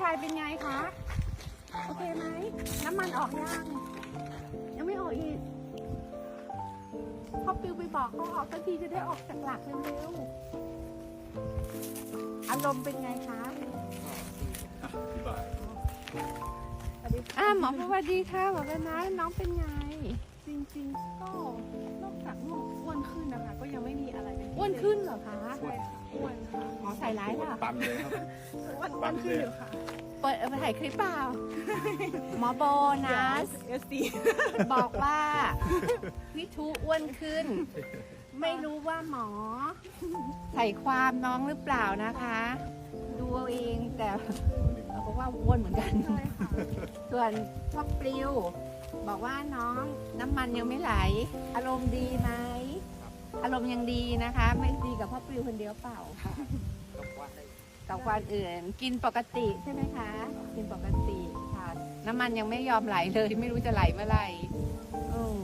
ชายเป็นไงคะ โอเคไหม น้ำมันออกยัง ยังไม่ออกอีกพ่อปิวไปบอกเขาออกสักทีจะได้ออกจากหลักเร็วๆ อารมณ์เป็นไงคะอธิบายอ่าหมอสวัสดีค่ะหมอเป็นนะน้องเป็นไง จริงๆก็นอกจากอ้วนขึ้นนะคะ ก็ยังไม่มีอะไรเป็นพิเศษอ้วนขึ้นเหรอคะใช่ค่ะอ้วนค่ะ หมอใส่ร้ายล่ะตันเลยครับอ้ วนอ้วนขึ้นอยู่ค่ะเปิดเอาไปถ่ายคลิปเปล่า หมอโบนัสเอสซีบอกว่า วิทุอ้วนขึ้น ไม่รู้ว่าหมอ ใส่ความน้องหรือเปล่านะคะ ดูเอาเองแต่เราบอกว่าอ้วนเหมือนกันใช่ค่ะส่วนพ่อปลิว บอกว่าน้องน้ำมันยังไม่ไหล อารมณ์ดีไหม อารมณ์ยังดีนะคะ ไม่ดีกับพ่อปลิวคนเดียวเปล่า กับวันอื่น กินปกติใช่ไหมคะ กินปกติค่ะ น้ำมันยังไม่ยอมไหลเลย ไม่รู้จะไหลเมื่อไหร่อืม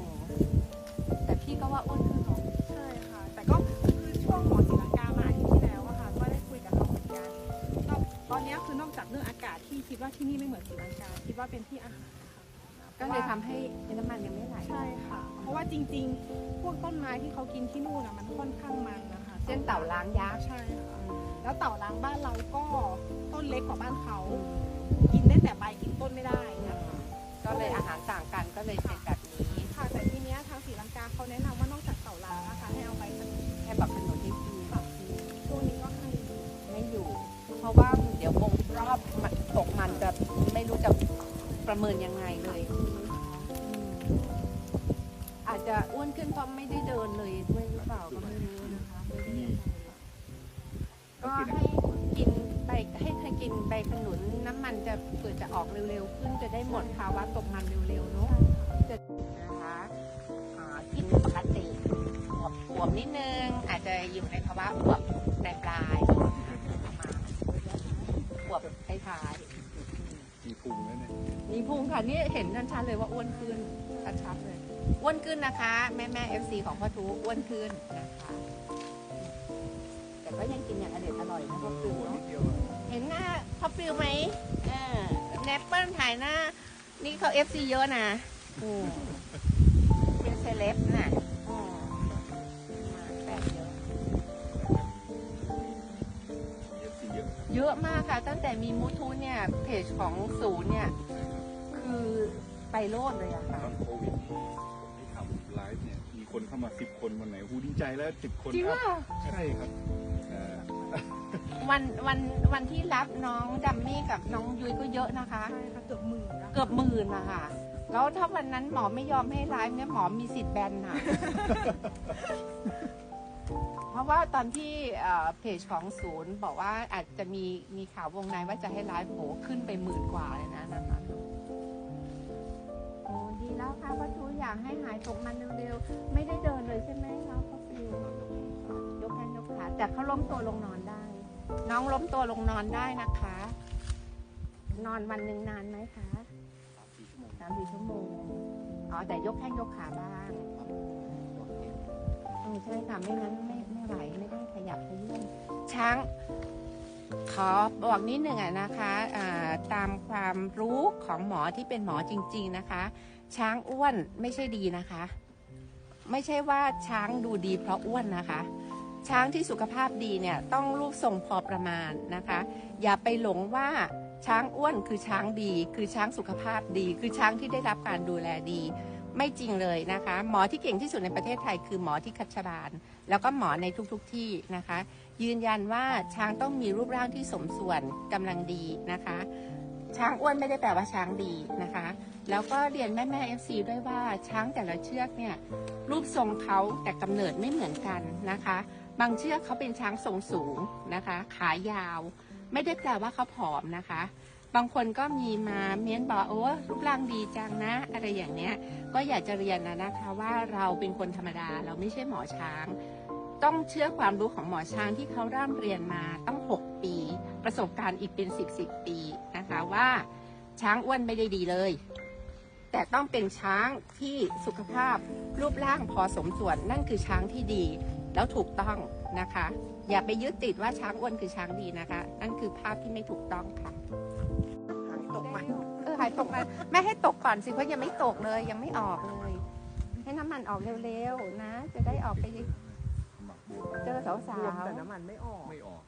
แต่พี่ก็ว่าอ้วนขึ้นหรอใช่ค่ะ แต่ก็คือช่วงหมอศรีลังกามาอาทิตย์ที่แล้วอะค่ะ ก็ได้คุยกับเขาเหมือนกันก็ตอนนี้คือนอกจากเรื่องอากาศที่คิดว่าที่นี่ไม่เหมือนศรีลังกา คิดว่าเป็นที่อาหารค่ะก็เลยทำให้น้ำมันยังไม่ไหล ใช่ค่ะ เพราะว่าจริง ๆ พวกต้นไม้ที่เขากินที่นู่นอะมันค่อนข้างมันนะคะ เส้นเต่าล้างยักษ์ใช่ค่ะแล้วเต่าล้างบ้านเราก็ต้นเล็กกว่าบ้านเขา กินได้แต่ใบกินต้นไม่ได้นะคะก็เลยอาหารต่างกันก็เลยเป็นแบบนี้ค่ะแต่ทีเนี้ยทางศรีลังกาเขาแนะนำว่านอกจากเต่าล้างนะคะให้เอาใบขนุนให้แบบขนมที่กินค่ะช่วงนี้ก็ให้ไม่อยู่ เพราะว่าเดี๋ยววงรอบมันตกมันจะไม่รู้จะประเมินยังไงเลยอืมอาจจะอ้วนขึ้นเพราะไม่ได้เดินเลยด้วยหรือเปล่าก็ไม่รู้ ให้กินใบให้เธอกินใบขนุนน้ำมันจะเกิดจะออกเร็วๆขึ้นจะได้หมดภาวะตกมันเร็วๆเนาะจะนะคะอ่ากินปกติอวบวบนิดนึงอาจจะอยู่ในภาวะอวบปลายปลายๆประมาณอวบท้ายมีพุงแล้วเนี่ยมีพุงค่ะนี่เห็นชัดๆเลยว่าอ้วนขึ้นชัดๆเลยอ้วนขึ้นนะคะ แม่แม่เอฟซีของพ่อทูอ้วนขึ้นนะคะ แต่ก็ยังกินอย่างอเด็ดอร่อยนะพ่อปลิวตัวนิเนาะดเดียวอะเห็นหน้าพ่อปลิวไหมเออแนปเปิลถ่ายหน้า นี่เขาเอฟซีเยอะนะอืมเป็นเซเลบน่ะอืมมาแปดเยอะเยอะสิเยอะครับเยอะมากค่ะ ตั้งแต่มีมูทูเนี่ย เพจของศูนย์เนี่ย คือไปโลดเลยอะตค่ะอนโควิดนี่ผมที่ทำไลฟ์เนี่ย มีคนเข้ามาสิบคนวันไหนหูดีใจแล้วสิบคนจริงคว่ารับใช่ครับเอ่อ วันวันวันที่รับน้องดัมมี่กับน้องยุ้ยก็เยอะนะคะ ใช่ค่ะเกือบหมื่นนะ เกือบหมื่นนะคะแล้วถ้าวันนั้นหมอไม่ยอมให้ไลฟ์เนี่ยหมอมีสิทธิ์แบนนะ เพราะว่าตอนที่เอ่อเพจของศูนย์ บอกว่าอาจจะมีมีข่าววงในว่าจะให้ไลฟ์โหขึ้นไปหมื่นกว่าเลยนะนั่นนะโอ้ดีแล้วค่ะวัตถุอยากให้หายตกมันเร็วๆ ไม่ได้เดินเลยใช่ไหมเราก็ฟิวยกแขนยกขาแต่เขาล้มตัวลงนอนได้ น้องล้มตัวลงนอนได้นะคะ นอนวันหนึ่งนานไหมคะสามสี่ชั่วโมงอ๋อ แต่ยกแข้งยกขาบ้างเออใช่ค่ะ ไม่งั้นไม่ไม่ไหวไม่ได้ขยับขยื่นช้างขอบอกนิดหนึ่งอะนะคะอ่าตามความรู้ของหมอที่เป็นหมอจริง ๆนะคะ ช้างอ้วนไม่ใช่ดีนะคะ ไม่ใช่ว่าช้างดูดีเพราะอ้วนนะคะ ช้างที่สุขภาพดีเนี่ยต้องรูปทรงพอประมาณนะคะ อย่าไปหลงว่าช้างอ้วนคือช้างดี คือช้างสุขภาพดี คือช้างที่ได้รับการดูแลดี ไม่จริงเลยนะคะ หมอที่เก่งที่สุดในประเทศไทยคือหมอที่คัชบาล แล้วก็หมอในทุกๆทที่นะคะ ยืนยันว่าช้างต้องมีรูปร่างที่สมส่วนกำลังดีนะคะ ช้างอ้วนไม่ได้แปลว่าช้างดีนะคะ แล้วก็เรียนแม่แม่เอฟซีด้วยว่าช้างแต่ละเชือกเนี่ยรูปทรงเขาแต่กำเนิดไม่เหมือนกันนะคะ บางเชือกเขาเป็นช้างทรงสูงนะคะ ขายาว ไม่ได้แปลว่าเขาผอมนะคะ บางคนก็มีมาเม้นบอกโอ้รูปร่างดีจังนะ อะไรอย่างเนี้ย ก็อยากจะเรียนนะนะคะว่าเราเป็นคนธรรมดาเราไม่ใช่หมอช้าง ต้องเชื่อความรู้ของหมอช้างที่เขาร่ำเรียนมาตั้ง 6 ปี ประสบการณ์อีกเป็น 10 10 ปีนะคะว่าช้างอ้วนไม่ได้ดีเลย แต่ต้องเป็นช้างที่สุขภาพรูปร่างพอสมส่วนนั่นคือช้างที่ดี แล้วถูกต้องนะคะ อย่าไปยึดติดว่าช้างอ้วนคือช้างดีนะคะ นั่นคือภาพที่ไม่ถูกต้องค่ะหายตกมันเออหายตกมันแม่ให้ตกก่อนสิเพราะยังไม่ตกเลยยังไม่ออกเลย ให้น้ำมันออกเร็วๆนะ จะได้ออกไปหมักบวมเจอสาวรวมแต่ๆน้ำมันไม่ออกไม่ออก